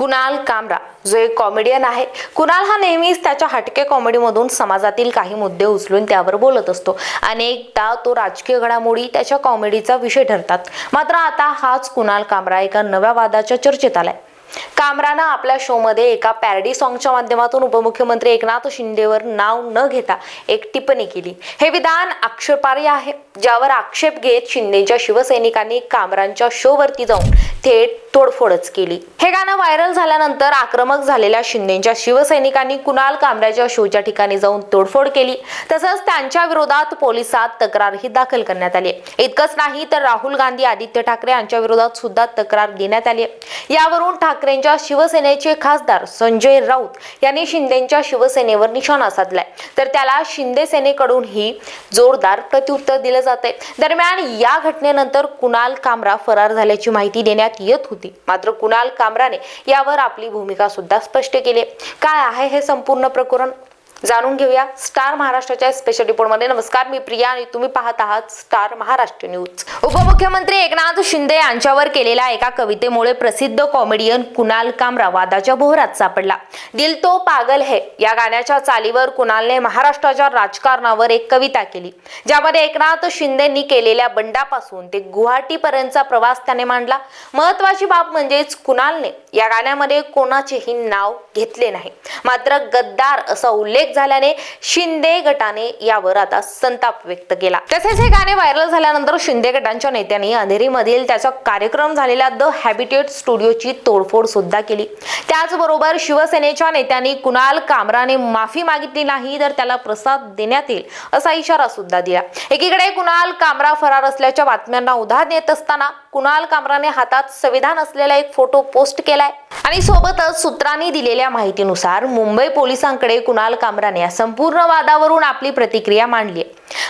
कुणाल कामरा जो एक कॉमेडियन आहे. कुणाल हा नेहमीच त्याच्या हटके कॉमेडीमधून समाजातील काही मुद्दे उचलून त्यावर बोलत असतो. अनेकदा तो राजकीय घडामोडी त्याच्या कॉमेडीचा विषय ठरतात. मात्र आता हाच कुणाल कामरा एका नव्या वादाच्या चर्चेत आलाय. कामरानं आपल्या शोमध्ये एका पॅरडी सॉंगच्या माध्यमातून उपमुख्यमंत्री एकनाथ शिंदेवर नाव न घेता एक टिप्पणी केली. हे विधान आक्षेपार्ह आहे. ज्यावर आक्षेप घेत शिंदेच्या शिवसैनिकांनी कामरांच्या शोवरती जाऊन थेट तोडफोडच केली. हे गाणं व्हायरल झाल्यानंतर आक्रमक झालेल्या शिंदेच्या शिवसैनिकांनी कुणाल कांबऱ्याच्या शोच्या ठिकाणी जाऊन तोडफोड केली. तसंच त्यांच्या विरोधात पोलिसात तक्रारही दाखल करण्यात आली इतकंच नाही तर राहुल गांधी आदित्य ठाकरे यांच्या विरोधात सुद्धा तक्रार देण्यात आली यावरून ठाकरेंच्या शिवसेनेचे खासदार संजय राऊत यांनी शिंदेच्या शिवसेनेवर निशाणा साधलाय. तर त्याला शिंदे सेनेकडूनही जोरदार प्रत्युत्तर दिलं जात आहे दरम्यान या घटनेनंतर कुणाल कामरा फरार झाल्याची माहिती देण्यात येत होती. मात्र कुणाल कामराने यावर आपली भूमिका सुद्धा स्पष्ट केली. काय आहे हे संपूर्ण प्रकरण? जाणून घेऊया स्टार महाराष्ट्राच्या स्पेशल रिपोर्टमध्ये नमस्कार मी प्रिया आणि तुम्ही पाहत आहात स्टार महाराष्ट्र न्यूज. उपमुख्यमंत्री एकनाथ शिंदे यांच्यावर केलेल्या एका कवितेमुळे प्रसिद्ध कॉमेडियन कुणाल कामरा वादाच्या बोहरात सापडला. दिल तो पागल है. या गाण्याच्या चालीवर कुणालने महाराष्ट्राच्या राजकारणावर एक कविता केली. ज्यामध्ये एकनाथ शिंदेंनी केलेल्या बंडापासून ते गुवाहाटीपर्यंतचा प्रवास त्याने मांडला. महत्वाची बाब म्हणजेच कुणालने या गाण्यामध्ये कोणाचेही नाव घेतले नाही. मात्र गद्दार असा उल्लेख झाल्याने शिंदे गटाने यावर आता संताप व्यक्त केला. तसेच हे गाणे व्हायरल झाल्यानंतर शिंदे गटांच्या नेत्यांनी अंधेरीमधील त्याचा कार्यक्रम झालेल्या द हॅबिटेट स्टुडिओची तोडफोड सुद्धा केली. त्याचबरोबर शिवसेनेच्या नेत्यांनी कुणाल कामराने माफी मागितली नाही तर त्याला प्रसाद देण्यात येईल असा इशारा सुद्धा दिला. एकीकडे कुणाल कामरा फरार असल्याच्या बातम्यांना उधार देत असताना कुणाल कामराने हातात संविधान असलेला एक फोटो पोस्ट केलाय. आणि सोबतच सूत्रांनी दिलेल्या माहितीनुसार मुंबई पोलिसांकडे कुणाल कामराने या संपूर्ण वादावरून आपली प्रतिक्रिया मांडली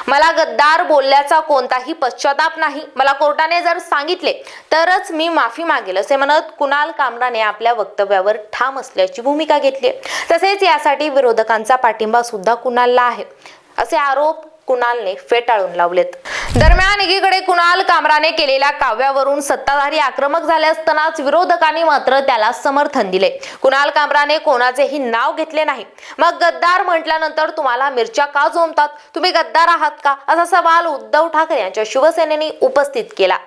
मला गद्दार बोलल्याचा कोणताही पश्चाताप नाही. मला कोर्टाने जर सांगितले तरच मी माफी मागेल असे म्हणत कुणाल कामराने आपल्या वक्तव्यावर ठाम असल्याची भूमिका घेतली तसेच यासाठी विरोधकांचा पाठिंबा सुद्धा कुणालला आहे. असे आरोप कुणालने फेटाळून लावलेत. दरम्यान एकीकडे कुणाल कामराने केलेल्या काव्यावरून सत्ताधारी आक्रमक झाले असतानाच विरोधकांनी मात्र त्याला समर्थन दिले. कुणाल कामराने कोणाचेही नाव घेतले नाही. मग गद्दार म्हटल्यानंतर तुम्हाला मिरच्या का जोमतात? तुम्ही गद्दार आहात का? असा सवाल उद्धव ठाकरे यांच्या शिवसेनेने उपस्थित केला.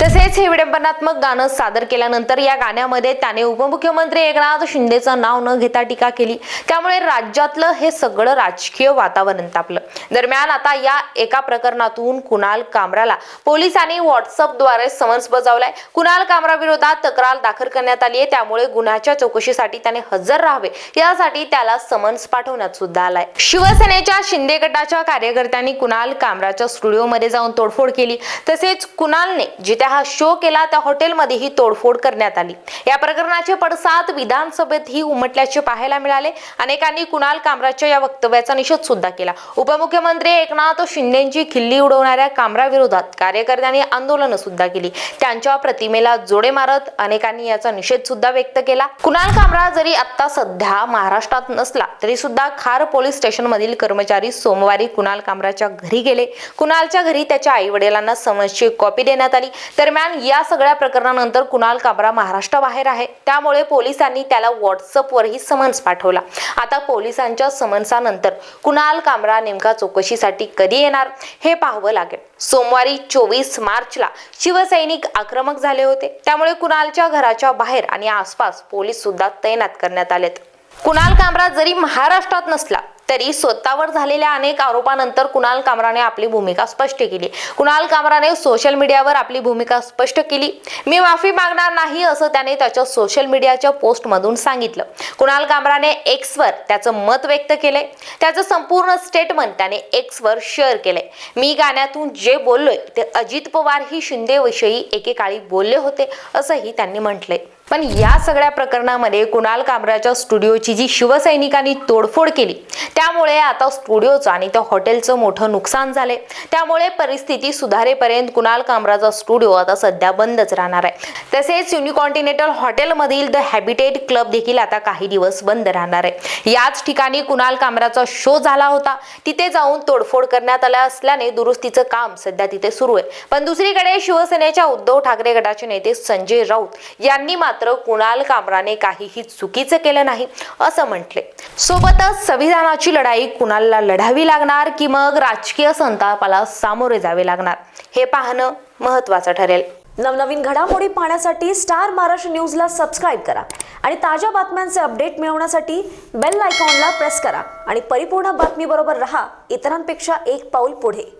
तसेच हे विडंबनात्मक गाणं सादर केल्यानंतर या गाण्यामध्ये त्याने उपमुख्यमंत्री एकनाथ शिंदेचं नाव न घेता टीका केली. त्यामुळे राज्यातलं हे सगळं राजकीय वातावरण तापलं. दरम्यान आता या एका प्रकरणातून कुणाल कामराला पोलिसांनी व्हॉट्सअपद्वारे समन्स बजावलाय. कुणाल कामरा विरोधात तक्रार दाखल करण्यात आली आहे त्यामुळे गुन्ह्याच्या चौकशीसाठी त्याने हजर राहावे. यासाठी त्याला समन्स पाठवण्यात सुद्धा आलाय. शिवसेनेच्या शिंदे गटाच्या कार्यकर्त्यांनी कुणाल कामराच्या स्टुडिओमध्ये जाऊन तोडफोड केली. तसेच कुणालने जिथे हा शो केला त्या हॉटेलमध्येही तोडफोड करण्यात आली. या प्रकरणाचे पडसाद विधानसभेतही उमटल्याचे पाहायला मिळाले. अनेकांनी कुणाल कामराच्या या वक्तव्याचा निषेध सुद्धा केला. उपमुख्यमंत्री एकनाथ शिंदेची खिल्ली उडवणाऱ्या कामराविरोधात कार्यकर्त्यांनी आंदोलन सुद्धा केली. त्यांच्या प्रतिमेला जोडे मारत अनेकांनी याचा निषेध सुद्धा व्यक्त केला. कुणाल कामरा जरी आता सध्या महाराष्ट्रात नसला तरी सुद्धा खार पोलीस स्टेशन मधील कर्मचारी सोमवारी कुणाल कामराच्या घरी गेले. कुणालच्या घरी त्याच्या आई वडिलांना समजची कॉपी देण्यात आली. दरम्यान या सगळ्या प्रकरणानंतर कुणाल कामरा महाराष्ट्राबाहेर आहे. त्यामुळे पोलिसांनी त्याला व्हॉट्सअपवरही समन्स पाठवला. आता पोलिसांच्या समन्सानंतर कुणाल कामरा नेमका चौकशीसाठी कधी येणार हे पाहावं लागेल. सोमवारी चोवीस मार्चला शिवसैनिक आक्रमक झाले होते. त्यामुळे कुणालच्या घराच्या बाहेर आणि आसपास पोलीस सुद्धा तैनात करण्यात आलेत. कुणाल कामरा जरी महाराष्ट्रात नसला तरी स्वतःवर झालेल्या अनेक आरोपानंतर कुणाल कामराने आपली भूमिका स्पष्ट केली. कुणाल कामराने सोशल मीडियावर आपली भूमिका स्पष्ट केली. मी माफी मागणार नाही असं त्याने त्याच्या सोशल मीडियाच्या पोस्टमधून सांगितलं. कुणाल कामराने एक्सवर त्याचं मत व्यक्त केलंय. त्याचं संपूर्ण स्टेटमेंट त्याने एक्सवर शेअर केलंय. मी गाण्यातून जे बोललोय ते अजित पवार ही शिंदेविषयी एकेकाळी बोलले होते असंही त्यांनी म्हटलंय. पण या सगळ्या प्रकरणामध्ये कुणाल कामराच्या स्टुडिओची जी शिवसैनिकांनी तोडफोड केली त्यामुळे आता स्टुडिओचं आणि त्या हॉटेलचं मोठं नुकसान झाले त्यामुळे परिस्थिती सुधारेपर्यंत कुणाल कामराचा स्टुडिओ आता सध्या बंदच राहणार आहे. तसेच युनिकॉन्टिनेंटल हॉटेलमधील द हॅबिटेट क्लब देखील आता काही दिवस बंद राहणार आहे. याच ठिकाणी कुणाल कामराचा शो झाला होता. तिथे जाऊन तोडफोड करण्यात आल्या असल्याने दुरुस्तीचं काम सध्या तिथे सुरू आहे. पण दुसरीकडे शिवसेनेच्या उद्धव ठाकरे गटाचे नेते संजय राऊत यांनी मात्र मात्र कुणाल कामराने काहीही चुकीचं केलं नाही असं म्हटले. सोबतच संविधानाची लढाई कुणालला लढावी लागणार की मग राजकीय संतापाला सामोरे जावे लागणार हे पाहणं महत्वाचं ठरेल. नवनवीन घडामोडी पाहण्यासाठी स्टार महाराष्ट्र न्यूजला सबस्क्राईब करा आणि ताज्या बातम्यांचे अपडेट मिळवण्यासाठी बेल आयकॉनला प्रेस करा आणि परिपूर्ण बातमीबरोबर रहा इतरांपेक्षा एक पाऊल पुढे.